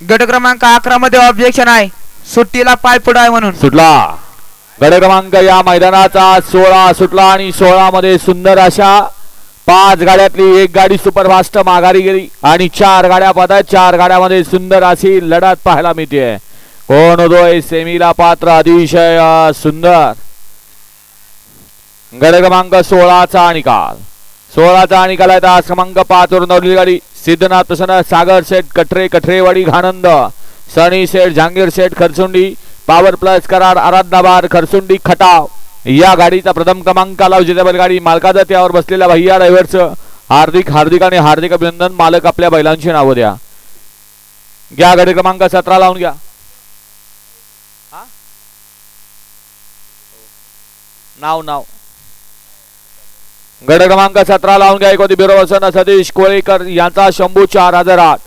गट क्रमांक अकरा मध्ये ऑब्जेक्शन आहे. सुट्टीला पाय पुढे आहे म्हणून. सुटला. गड क्रमांक या मैदानाचा सोळा सुटला आणि सोळा मध्ये सुंदर अशा पाच गाड्यातली एक गाडी सुपरफास्ट माघारी गेली आणि चार गाड्या पाहतात चार गाड्यामध्ये सुंदर अशी लढत पाहायला मिळते. कोण होतोय सेमीला पात्र? अतिशय सुंदर. गड क्रमांक सोळाचा निकाल. सोळाचा निकाल आहे तास क्रमांक पाच वरून धावलेली गाडी. सिद्धनाथ प्रसन्न सागर सेठ कटरे कटरेवाडी घानंद सनी शेठ जहांगीर शेठ खरसुंडी पॉवर प्लस करार आराधनाबार खरसुंडी खटाव. या गाडीचा प्रथम क्रमांकाला विजेतेबल गाडी मालकाचा त्यावर बसलेल्या भैया ड्रायव्हरचं हार्दिक हार्दिक आणि हार्दिक अभिनंदन. मालक आपल्या बैलांची नावं द्या. घ्या गाडी क्रमांक सतरा लावून घ्या. नाव नाव. गड क्रमांक सतरा लावून घ्या. एकोदी बिरोबसन सतीश कोळेकर यांचा शंभू चार हजार आठ